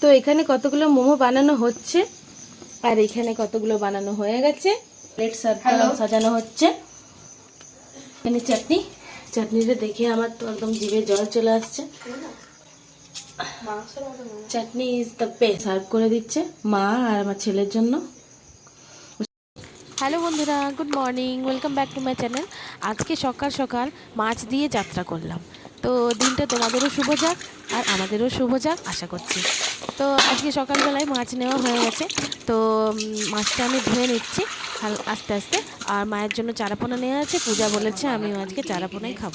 তো এখানে কতগুলো মোমো বানানো হচ্ছে? আর এখানে কতগুলো বানানো হয়ে গেছে? প্লেট সার্ভ সাজানো হচ্ছে। এখানে চাটনি। চাটনিটা দেখে আমার তো একদম জিভে জল চলে আসছে। Chutney is the best serve করে দিচ্ছে মা আর আমার ছেলের জন্য। হ্যালো বন্ধুরা good morning welcome back to my channel আজকে সকাল সকাল মাছ দিয়ে যাত্রা করলাম। তো দিনটা তোমাদেরও শুভ যাক আর আমাদেরও শুভ যাক, আশা করছি। তো আজকে সকালবেলায় মাছ নেওয়া হয়ে গেছে। তো মাছটা আমি ধুয়ে নিচ্ছি আস্তে আস্তে। আর মায়ের জন্য চারাপোনা নেওয়া আছে, পূজা বলেছে আমিও আজকে চারাপোনাই খাব।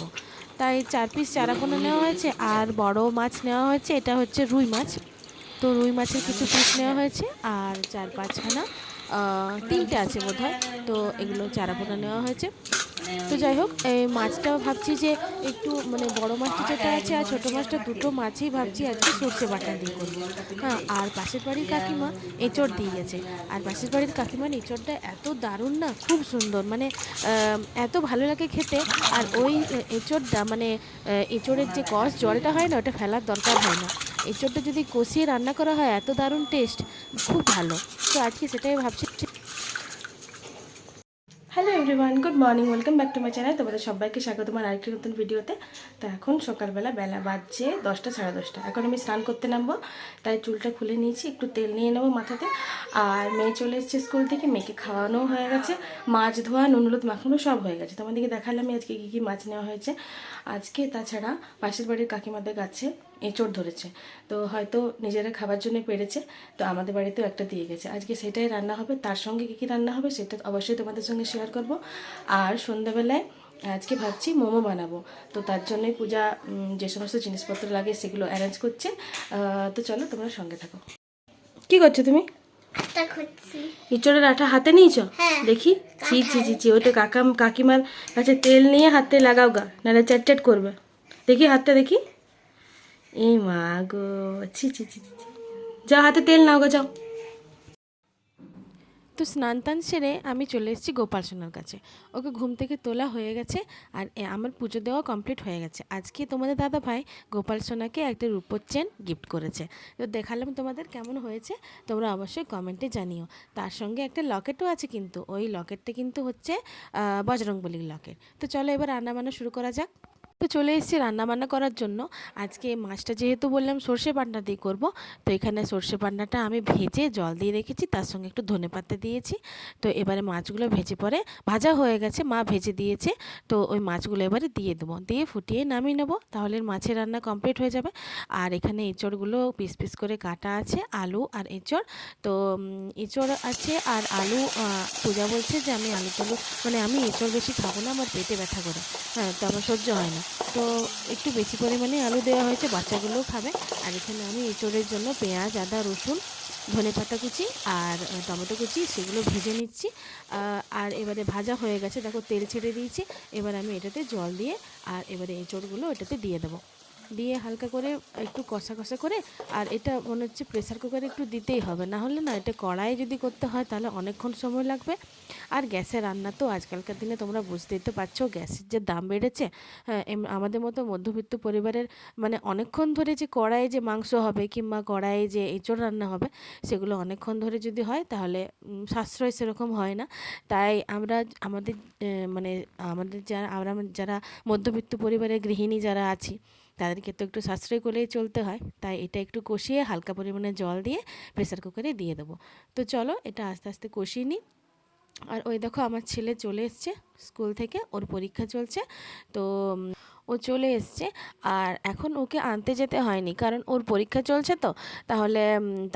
তাই চার পিস চারাপোনা নেওয়া হয়েছে আর বড় মাছ নেওয়া হয়েছে, এটা হচ্ছে রুই মাছ। তো রুই মাছের কিছু পিস নেওয়া হয়েছে আর চার পাঁচখানা তিনটে আছে বোধ তো এগুলো চারাপোনা নেওয়া হয়েছে। তো যাই হোক, এই মাছটাও ভাবছি যে একটু মানে বড় মাছটা যেটা আছে আর ছোটো মাছটা, দুটো মাছই ভাবছি আজকে সর্ষে বাটা দিয়ে করব। হ্যাঁ আর পাশের বাড়ির কাকিমা এঁচড় দিয়ে গেছে। আর পাশের বাড়ির কাকিমার এঁচড়টা এত দারুণ না, খুব সুন্দর মানে এত ভালো লাগে খেতে। আর ওই এঁচড়টা মানে এঁচড়ের যে কষ, জলটা হয় না, ওটা ফেলার দরকার হয় না। এঁচড়টা যদি কষিয়ে রান্না করা হয়, এত দারুণ টেস্ট খুব ভালো। তো আজকে সেটাই ভাবছি everyone good morning welcome back to my channel তোমাদের সবাইকে স্বাগত আমার আরেকটি নতুন ভিডিওতে। তো এখন সকালবেলা বেলা বাজছে দশটা, সাড়ে দশটা। এখন আমি স্নান করতে নামবো, তাই চুলটা খুলে নিয়েছি, একটু তেল নিয়ে নেব মাথাতে। আর মেয়ে চলে এসেছে স্কুল থেকে, মেয়েকে খাওয়ানো হয়ে গেছে। মাছ ধোয়া, নুন হলুদ মাখানো সব হয়ে গেছে। তোমাদেরকে দেখালাম আজকে কী কী মাছ নেওয়া হয়েছে। আজকে তাছাড়া পাশের বাড়ির কাকিমাদের গাছে এঁচড় ধরেছে। তো হয়তো নিজেরা খাবার জন্য পেরেছে, তো আমাদের বাড়িতেও একটা দিয়ে গেছে। আজকে সেটাই রান্না হবে, তার সঙ্গে কী কী রান্না হবে সেটা অবশ্যই তোমাদের সঙ্গে শেয়ার করব। আর সন্ধ্যাবেলায় আজকে ভাবছি মোমো বানাবো, তো তার জন্যই পূজা যে সমস্ত জিনিসপত্র লাগে সেগুলো অ্যারেঞ্জ করছে। তো চলো তোমরা সঙ্গে থাকো। কি করছ তুমি? ইঁচড়ের আঠা হাতে নিয়েছ? হ্যাঁ। দেখি। ছি ছি ছি ছি ওটা কাকা কাকিমার কাছে তেল নিয়ে হাতে লাগাও গা নাহলে চ্যাট চ্যাট করবে। দেখি হাতটা দেখি। এই মা গো ছি ছি ছি ছি। যাও হাতে তেল নাও গো যাও। তো স্নান টান সেরে আমি চলে এসেছি গোপাল সোনার কাছে। ওকে ঘুম থেকে তোলা হয়ে গেছে আর আমার পুজো দেওয়া কমপ্লিট হয়ে গেছে। আজকে তোমাদের দাদা ভাই গোপাল সোনাকে একটা রূপোর চেন গিফট করেছে। তো দেখালাম তোমাদের কেমন হয়েছে, তোমরা অবশ্যই কমেন্টে জানিও। তার সঙ্গে একটা লকেটও আছে কিন্তু, ওই লকেটটা কিন্তু হচ্ছে বজরংবলির লকেট। তো চলো এবার রান্না বান্না শুরু করা যাক। তো চলে এসেছি রান্না বান্না করার জন্য। আজকে মাছটা যেহেতু বললাম সর্ষে বান্না দিয়ে করব, তো এখানে সর্ষে বান্নাটা আমি ভেজে জল দিয়ে রেখেছি, তার সঙ্গে একটু ধনে পাতা দিয়েছি। তো এবারে মাছগুলো ভেজে পরে ভাজা হয়ে গেছে, মা ভেজে দিয়েছে, তো ওই মাছগুলো এবারে দিয়ে দেবো। দিয়ে ফুটিয়ে নামিয়ে নেব, তাহলে মাছের রান্না কমপ্লিট হয়ে যাবে। আর এখানে এঁচড়গুলো পিস পিস করে কাটা আছে, আলু আর এঁচড়। তো এঁচড় আছে আর আলু পূজা বলছে যে আমি আলু টালু মানে আমি এঁচড় বেশি খাব না, আমার পেটে ব্যথা করে। হ্যাঁ তো আমার সহ্য হয় না। তো একটু বেশি পরিমাণে আলু দেওয়া হয়েছে, বাচ্চাগুলোও খাবে। আর এখানে আমি এঁচড়ের জন্য পেঁয়াজ, আদা, রসুন, ধনে পাতা কুচি আর টমেটো কুচি সেগুলো ভেজে নিচ্ছি। আর এবারে ভাজা হয়ে গেছে, দেখো তেল ছেড়ে দিয়েছি। এবার আমি এটাতে জল দিয়ে আর এবারে এঁচড়গুলো এটাতে দিয়ে দেবো। দিয়ে হালকা করে একটু কষা কষা করে, আর এটা মনে হচ্ছে প্রেসার কুকারে একটু দিতেই হবে। না হলে না, এটা কড়াই যদি করতে হয়, তাহলে অনেকক্ষণ সময় লাগবে। আর গ্যাসে রান্না তো আজকালকার দিনে তোমরা বুঝতেই তো পারছ, গ্যাসের যে দাম বেড়েছে হ্যাঁ আমাদের মতো মধ্যবিত্ত পরিবারের মানে অনেকক্ষণ ধরে যে কড়াইয়ে যে মাংস হবে কিংবা কড়াইয়ে যে এঁচড় রান্না হবে, সেগুলো অনেকক্ষণ ধরে যদি হয়, তাহলে সাশ্রয় সেরকম হয় না। তাই আমরা আমাদের মানে আমাদের যারা, আমরা যারা মধ্যবিত্ত পরিবারের গৃহিণী যারা আছি তাদেরকে তো একটু সাশ্রয় করেই চলতে হয়। তাই এটা একটু কষিয়ে হালকা পরিমাণে জল দিয়ে প্রেসার কুকারে দিয়ে দেবো। তো চলো এটা আস্তে আস্তে কষিয়ে নিই। আর ওই দেখো আমার ছেলে চলে এসছে স্কুল থেকে, ওর পরীক্ষা চলছে। তো ও চলে এসছে। আর এখন ওকে আনতে যেতে হয়নি, কারণ ওর পরীক্ষা চলছে তো। তাহলে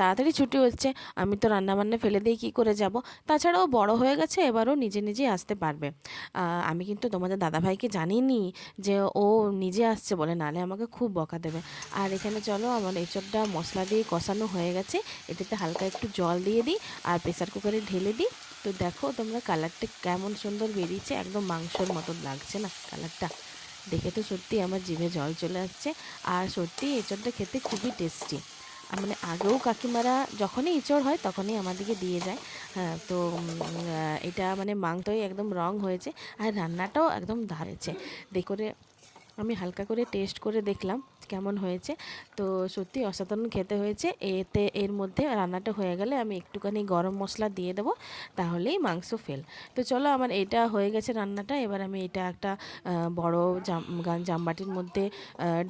তাড়াতাড়ি ছুটি হচ্ছে, আমি তো রান্নাবান্না ফেলে দিয়ে কী করে যাব? তাছাড়া ও বড় হয়ে গেছে এবারও নিজে নিজেই আসতে পারবে। আমি কিন্তু তোমাদের দাদাভাইকে জানিনি যে ও নিজে আসছে বলে, নালে আমাকে খুব বকা দেবে। আর এখানে চলো, আমার এঁচড়টা মশলা দিয়ে কষানো হয়ে গেছে। এটাতে হালকা একটু জল দিয়ে দিই, আর প্রেসার কুকারে ঢেলে দিই। তো দেখো তোমরা কালারটা কেমন সুন্দর বেরিয়েছে, একদম মাংসর মতন লাগছে না কালারটা। দেখে তো সত্যি আমার জিভে জল চলে আসছে। আর সত্যি এঁচড়টা খেতে খুবই টেস্টি। মানে আগেও কাকিমারা যখনই এঁচড় হয় তখনই আমাদেরকে দিয়ে যায়। হ্যাঁ তো এটা মানে মাংসই একদম রং হয়েছে। আর রান্নাটাও একদম হয়েছে। দেখে আমি হালকা করে টেস্ট করে দেখলাম। কেমন হয়েছে? তো সত্যি অসাধারণ খেতে হয়েছে। এতে এর মধ্যে রান্নাটা হয়ে গেলে আমি একটুখানি গরম মশলা দিয়ে দেবো, তাহলেই মাংস ফেল। তো চলো আমার এটা হয়ে গেছে রান্নাটা, এবার আমি এটা একটা বড় জাম জামবাটির মধ্যে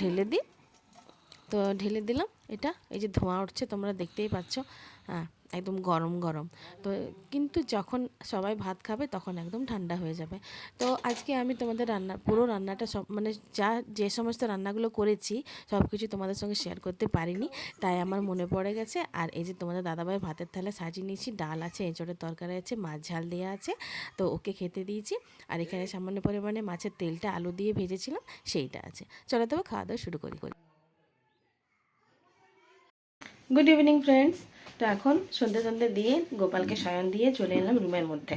ঢেলে দিই। তো ঢেলে দিলাম এটা, এই যে ধোঁয়া উঠছে তোমরা দেখতেই পাচ্ছ। হ্যাঁ। একদম গরম গরম। তো কিন্তু যখন সবাই ভাত খাবে, তখন একদম ঠান্ডা হয়ে যাবে। তো আজকে আমি তোমাদের রান্না, পুরো রান্নাটা সব মানে যা, যে সমস্ত রান্নাগুলো করেছি সব কিছু তোমাদের সঙ্গে শেয়ার করতে পারিনি। তাই আমার মনে পড়ে গেছে। আর এই যে তোমাদের দাদাভাই ভাতের থালা সাজিয়ে নিয়েছি, ডাল আছে, এঁচড়ের তরকারি আছে, মাছ ঝাল দেওয়া আছে, তো ওকে খেতে দিয়েছি। আর এখানে সামান্য পরিমাণে মাছের তেলটা আলু দিয়ে ভেজেছিলাম, সেইটা আছে। চলো তবে খাওয়া দাওয়া শুরু করি করি। গুড ইভিনিং ফ্রেন্ডস তো এখন সন্ধ্যে সন্ধ্যে দিয়ে গোপালকে শয়ন দিয়ে চলে এলাম রুমের মধ্যে।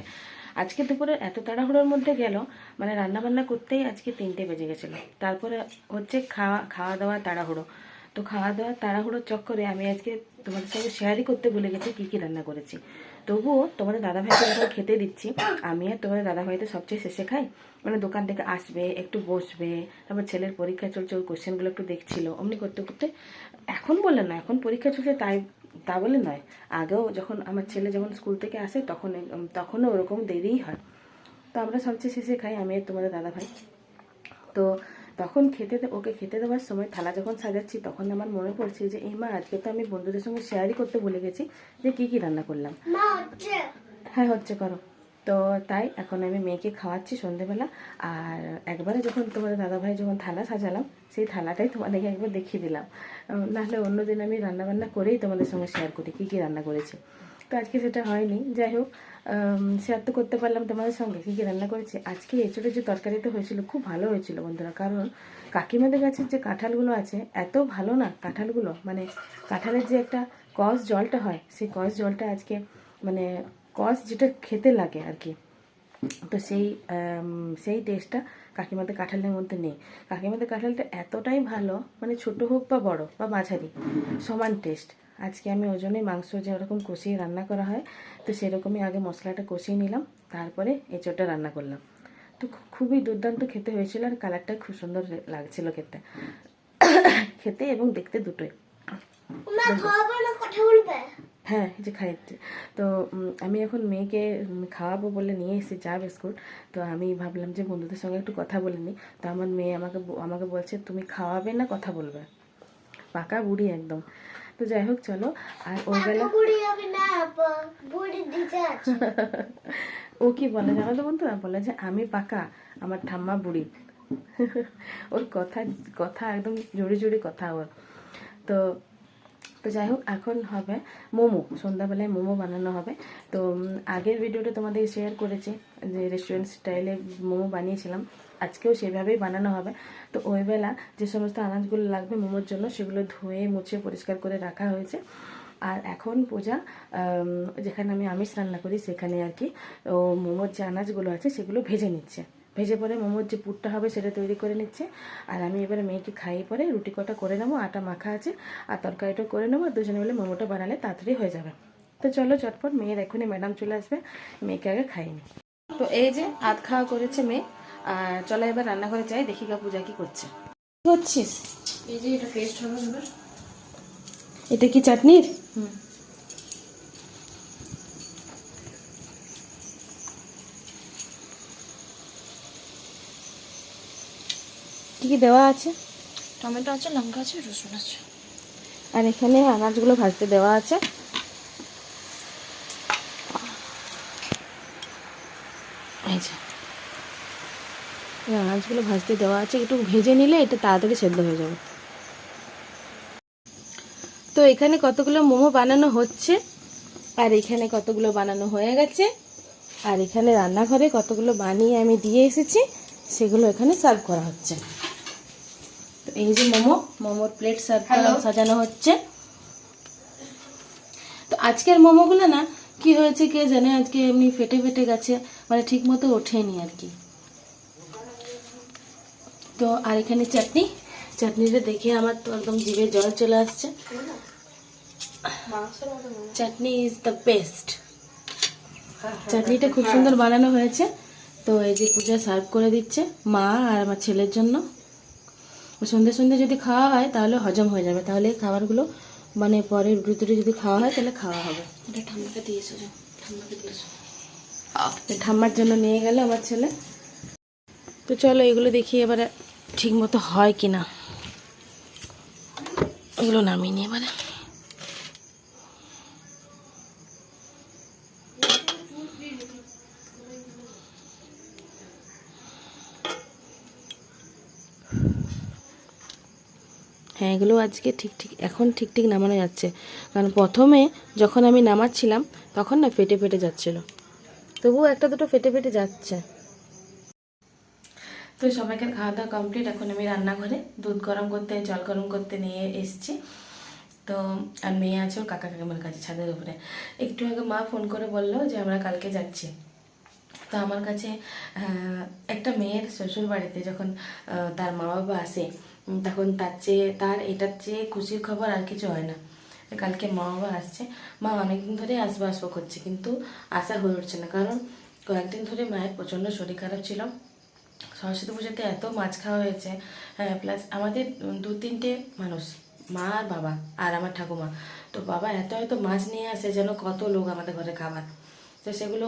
আজকে দুপুরে এত তাড়াহুড়োর মধ্যে গেল মানে রান্না বান্না করতেই আজকে তিনটে বেজে গেছিল। তারপরে হচ্ছে খাওয়া খাওয়া দাওয়া তাড়াহুড়ো। তো খাওয়া দাওয়া তাড়াহুড়োর চক্করে আমি আজকে তোমাদের সঙ্গে শেয়ারই করতে ভুলে গেছি কী কী রান্না করেছি। তবুও তোমাদের দাদাভাইকে যখন খেতে দিচ্ছি। আমি আর তোমাদের দাদাভাই তো সবচেয়ে শেষে খাই। মানে দোকান থেকে আসবে, একটু বসবে, তারপর ছেলের পরীক্ষা চলছে, ওর কোশ্চেনগুলো একটু দেখছিল। অমনি করতে করতে এখন বলে না, এখন পরীক্ষা চলছে, তাই তা বলে নয়। আগেও যখন আমার ছেলে যখন স্কুল থেকে আসে তখন তখনও ওরকম দেরিই হয়। তো আমরা সবচেয়ে শেষে খাই আমি আর তোমাদের দাদাভাই তো তখন খেতে ওকে খেতে দেওয়ার সময় থালা যখন সাজাচ্ছি তখন আমার মনে পড়ছে যে এই মা আজকে তো আমি বন্ধুদের সঙ্গে শেয়ারই করতে ভুলে গেছি যে কি কি রান্না করলাম। হ্যাঁ হচ্ছে করো। তো তাই এখন আমি মেয়েকে খাওয়াচ্ছি সন্ধেবেলা। আর একবারে যখন তোমাদের দাদাভাই যখন থালা সাজালাম, সেই থালাটাই তোমাদেরকে একবার দেখিয়ে দিলাম। নাহলে অন্যদিন আমি রান্নাবান্না করেই তোমাদের সঙ্গে শেয়ার করি, কী কী রান্না করেছি। তো আজকে সেটা হয়নি। যাই হোক শেয়ার তো করতে পারলাম তোমাদের সঙ্গে, কী কী রান্না করেছি। আজকে এঁচড়ের যে তরকারিটা হয়েছিল, খুব ভালো হয়েছিল বন্ধুরা। কারণ কাকিমাদের গাছের যে কাঁঠালগুলো আছে, এত ভালো না কাঁঠালগুলো মানে কাঁঠালের যে একটা কস জলটা হয়, সেই কস জলটা আজকে মানে কস যেটা খেতে লাগে আর কি তো সেই সেই টেস্টটা কাকিমাদের কাঁঠালের মধ্যে নেই। কাকিমাদের কাঁঠালটা এতটাই ভালো মানে ছোট হোক বা বড় বা মাঝারি, সমান টেস্ট আজকে আমি ওই জন্যই মাংস যেরকম কষিয়ে রান্না করা হয়, তো সেরকমই আগে মশলাটা কষিয়ে নিলাম, তারপরে এঁচোড়টা রান্না করলাম। তো খুবই দুর্দান্ত খেতে হয়েছিল আর কালারটা খুব সুন্দর লাগছিল খেতে। খেতে এবং দেখতে দুটোই। হ্যাঁ যে খাইতে। তো আমি এখন মেয়েকে খাওয়াবো বলে নিয়ে এসেছি চা বিস্কুট। তো আমি ভাবলাম যে বন্ধুদের সঙ্গে একটু কথা বলে নিই। তো আমার মেয়ে আমাকে আমাকে বলছে তুমি খাওয়াবে না কথা বলবে? পাকা বুড়ি একদম। তো যাই হোক চলো। আর ওই বেলা ও কি বলে জানো তো বন্ধুরা? বলে যে আমি পাকা আমার ঠাম্মা বুড়ি। ওর কথা কথা একদম জোরে জোরে কথা ওর। তো তো যাই হোক এখন হবে মোমো। সন্ধ্যাবেলায় মোমো বানানো হবে। তো আগের ভিডিওটা তোমাদের শেয়ার করেছি যে রেস্টুরেন্ট স্টাইলে মোমো বানিয়েছিলাম। আজকেও সেভাবেই বানানো হবে। তো ওই বেলা যে সমস্ত আনাজগুলো লাগবে মোমোর জন্য, সেগুলো ধুয়ে, মুছে, পরিষ্কার করে রাখা হয়েছে। আর এখন পূজা যেখানে আমি আমিষ রান্না করি, সেখানে আর কি ও মোমোর যে আনাজগুলো আছে, সেগুলো ভেজে নিচ্ছে। ভেজে পরে মোমোর যে পুরটা হবে সেটা তৈরি করে নিচ্ছে। আর আমি এবারে মেয়েকে খাইয়ে পরে রুটি কটা করে নেব আটা মাখা আছে আর তরকারিটা করে নেব আর দুজনে মিলে মোমোটা বানালে তাড়াতাড়ি হয়ে যাবে। তো চলো চটপট মেয়ের এখনই ম্যাডাম চলে আসবে মেয়েকে আগে খাইনি তো এই যে আধ খাওয়া করেছে মেয়ে আর চলো এবার রান্নাঘরে যাই দেখি গা পূজা কি করছে। কি করছিস? এই যে এটা পেস্ট হবে এবার। এটা কি চাটনির? কি কি দেওয়া আছে? টমেটো আছে লঙ্কা আছে রসুন আছে। আর এখানে আনাজগুলো ভাজতে দেওয়া আছে। এই আনাজগুলো ভাজতে দেওয়া আছে। একটু ভেজে নিলে এটা তাড়াতাড়ি সেদ্ধ হয়ে যাবে। তো এখানে কতগুলো মোমো বানানো হচ্ছে? আর এখানে কতগুলো বানানো হয়ে গেছে? আর এখানে রান্নাঘরে কতগুলো বানিয়ে আমি দিয়ে এসেছি সেগুলো এখানে সার্ভ করা হচ্ছে। তো এই যে মোমো মোমোর প্লেট সার্ভ সাজানো হচ্ছে। তো আজকের মোমোগুলো না কি হয়েছে কে জানে? আজকে এমনি ফেটে ফেটে গেছে মানে ঠিক মতো ওঠেনি আর কি। তো আর এখানে চাটনি। চাটনিটা দেখে আমার তো একদম জিভে জল চলে আসছে। চাটনি ইজ দ্য বেস্ট চাটনিটা খুব সুন্দর বানানো হয়েছে। তো এই যে পূজা সার্ভ করে দিচ্ছে মা আর আমার ছেলের জন্য। সন্ধে সন্ধে যদি খাওয়া হয় তাহলে হজম হয়ে যাবে। তাহলে এই খাবারগুলো মানে পরে ঋতুতে যদি খাওয়া হয় তাহলে খাওয়া হবে। এটা ঠাম্মাকে দিয়েছ ঠাম্মাকে দিয়েছ। ঠাম্মার জন্য নিয়ে গেল আমার ছেলে। তো চলো এগুলো দেখি এবারে ঠিক মতো হয় কি না এগুলো নামিয়ে নিয়ে এবারে। হ্যাঁ এগুলো আজকে ঠিক ঠিক, এখন ঠিক ঠিক নামানো যাচ্ছে। কারণ প্রথমে যখন আমি নামাচ্ছিলাম, তখন না ফেটে ফেটে যাচ্ছিল। তবুও একটা দুটো ফেটে ফেটে যাচ্ছে। তো সবাইকে খাওয়া দাওয়া কমপ্লিট এখন আমি রান্নাঘরে দুধ গরম করতে, জল গরম করতে নিয়ে এসেছি। তো, আর মেয়ে আছে ওর কাকা কাকিমার কাছে, ছাদের উপরে। একটু আগে মা ফোন করে বলল যে, আমরা কালকে যাচ্ছি। তো আমার কাছে একটা মেয়ের শ্বশুর বাড়িতে যখন তার মা বাবা আসে তখন তার চেয়ে, তার এটার চেয়ে খুশির খবর আর কিছু হয় না। কালকে মা বাবা আসছে। মা অনেকদিন ধরে আসব আসব করছে, কিন্তু আসা হয়ে উঠছে না। কারণ কয়েকদিন ধরে মায়ের প্রচণ্ড শরীর খারাপ ছিল। সরস্বতী পুজোতে এত মাছ খাওয়া হয়েছে। হ্যাঁ প্লাস আমাদের দু তিনটে মানুষ, মা আর বাবা আর আমার ঠাকুমা। তো বাবা এত এত মাছ নিয়ে আসে যেন কত লোক আমাদের ঘরে খাবার। তো সেগুলো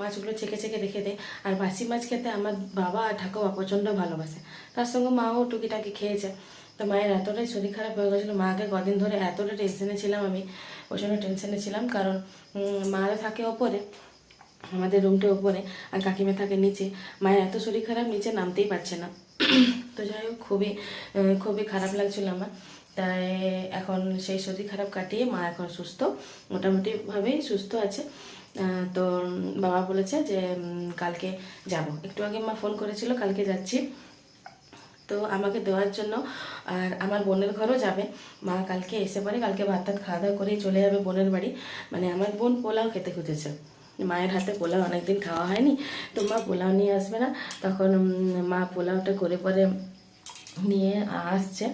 মাছগুলো ছেঁকে ছেঁকে রেখে দেয়। আর বাসি মাছ খেতে আমার বাবা আর ঠাকুমা প্রচণ্ড ভালোবাসে। তার সঙ্গে মাও টুকিটাকি খেয়েছে। তো মায়ের এতটাই শরীর খারাপ হয়ে গেছিল মাকে কদিন ধরে এতটা টেনশনে ছিলাম আমি প্রচণ্ড টেনশনে ছিলাম। কারণ উম, মা থাকে ওপরে আমাদের রুমটা ওপরে আর কাকিমা থাকে নিচে। মায়ের এত শরীর খারাপ নিচে নামতেই পারছে না। তো যাই হোক খুবই খুবই খারাপ লাগছিল আমার। তাই এখন সেই শরীর খারাপ কাটিয়ে মা এখন সুস্থ মোটামুটিভাবেই সুস্থ আছে। তো বাবা বলেছে যে কালকে যাব। একটু আগে মা ফোন করেছিল, কালকে যাচ্ছি। তো আমাকে দেওয়ার জন্য, আর আমার বোনের ঘরও যাবে। মা কালকে এসে পরে কালকে ভাত টাত খাওয়া দাওয়া করেই চলে যাবে বোনের বাড়ি। মানে আমার বোন পোলাও খেতে খুঁজেছে। মায়ের হাতে পোলাও অনেকদিন খাওয়া হয়নি, তো মা পোলাও নিয়ে আসবে না। তখন মা পোলাওটা করে পরে নিয়ে আসছে।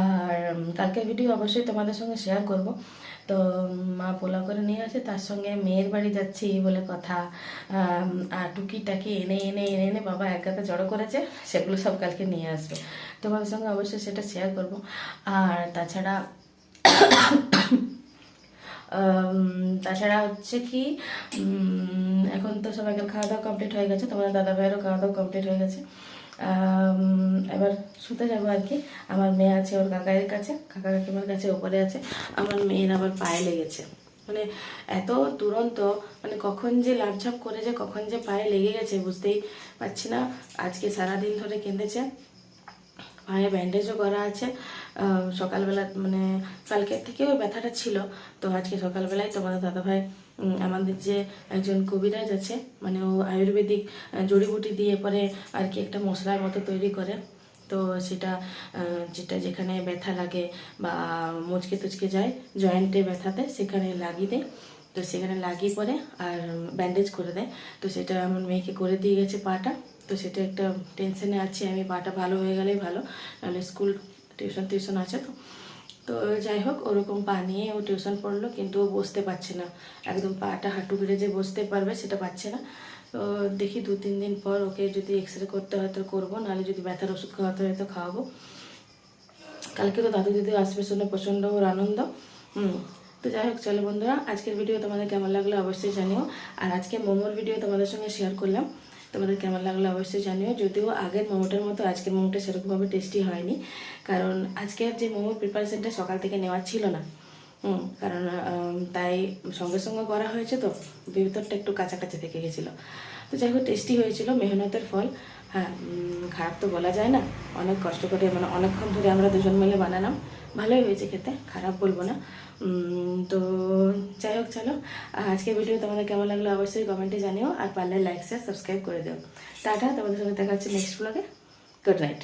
আর কালকে ভিডিও অবশ্যই তোমাদের সঙ্গে শেয়ার করব। তো মা পোলাও করে নিয়ে আসে, তার সঙ্গে মেয়ের বাড়ি যাচ্ছি বলে কথা। আর টুকিটাকি এনে এনে এনে এনে বাবা একগাতে জড়ো করেছে, সেগুলো সব কালকে নিয়ে আসবে। তোমাদের সঙ্গে অবশ্যই সেটা শেয়ার করব। আর তাছাড়া তাছাড়া হচ্ছে কি এখন তো সবাইকার খাওয়া দাওয়া কমপ্লিট হয়ে গেছে, তোমাদের দাদা ভাইয়েরও খাওয়া দাওয়া কমপ্লিট হয়ে গেছে। এবার শুতে যাব আর কি। আমার মেয়ে আছে ওর কাকায়ের কাছে, কাকা কাকিমার কাছে ওপরে আছে। আমার মেয়ের আবার পায়ে লেগেছে। মানে এত তুরন্ত মানে কখন যে লাভঝাপ করে যে, কখন যে পায়ে লেগে গেছে বুঝতেই পারছি না। আজকে সারাদিন ধরে কেঁদেছে। পায়ে ব্যান্ডেজও করা আছে। সকালবেলা মানে কালকের থেকেও ব্যথাটা ছিল। তো আজকে সকালবেলায় তোমাদের দাদাভাই আমাদের যে একজন কবিরাজ আছে মানে ও আয়ুর্বেদিক জড়িবুটি দিয়ে পরে আর কি একটা মশলার মতো তৈরি করে। তো সেটা যেটা যেখানে ব্যথা লাগে বা মুচকে তুচকে যায়, জয়েন্টে ব্যথাতে সেখানে লাগিয়ে দেয়। তো সেখানে লাগিয়ে পরে আর ব্যান্ডেজ করে দেয়। তো সেটা আমার মেয়েকে করে দিয়ে গেছে পাটা। তো সেটা একটা টেনশনে আছি আমি পাটা ভালো হয়ে গেলেই ভালো। নাহলে স্কুল টিউশন টিউশন আছে তো। তো যাই হোক, ওরকম পা নিয়ে ও টিউশন পড়ল, কিন্তু ও বসতে পারছে না। একদম পাটা হাঁটু গেড়ে যে বসতে পারবে সেটা পাচ্ছে না। তো দেখি দু তিন দিন পর ওকে যদি এক্স রে করতে হয় তো করব, নাহলে যদি ব্যথার ওষুধ খাওয়াতে হয় তো খাওয়াবো। কালকে তো দাদু দিদি আসবে শুনে প্রচণ্ড ওর আনন্দ। হুম, তো যাই হোক, চলো বন্ধুরা, আজকের ভিডিও তোমাদের কেমন লাগল অবশ্যই জানিও। আর আজকে মোমোর ভিডিও তোমাদের সঙ্গে শেয়ার করলাম। তোমাদের কেমন লাগল অবশ্যই জানিও। যদিও আগের মোমোটার মতো আজকের মোমোটা সেরকমভাবে টেস্টি হয়নি। কারণ আজকের যে মোমোর প্রিপারেশনটা সকাল থেকে নেওয়া ছিল না। হুম, কারণ তাই সঙ্গে সঙ্গে করা হয়েছে তো। ভিতরটা একটু কাছাকাছি থেকে গেছিল। তো যাই হোক টেস্টি হয়েছিল, মেহনতের ফল। হ্যাঁ খারাপ তো বলা যায় না। অনেক কষ্ট করে মানে অনেকক্ষণ ধরে আমরা দুজন মিলে বানালাম। ভালোই হয়েছে খেতে, খারাপ বলব না। তো যাই হোক, চলো। আজকে ভিডিও তোমাদের কেমন লাগল অবশ্যই কমেন্টে জানিও, আর পারলে লাইক শেয়ার সাবস্ক্রাইব করে দিও। টাটা, তোমাদের সঙ্গে দেখা হচ্ছে নেক্সট ব্লগে গুড নাইট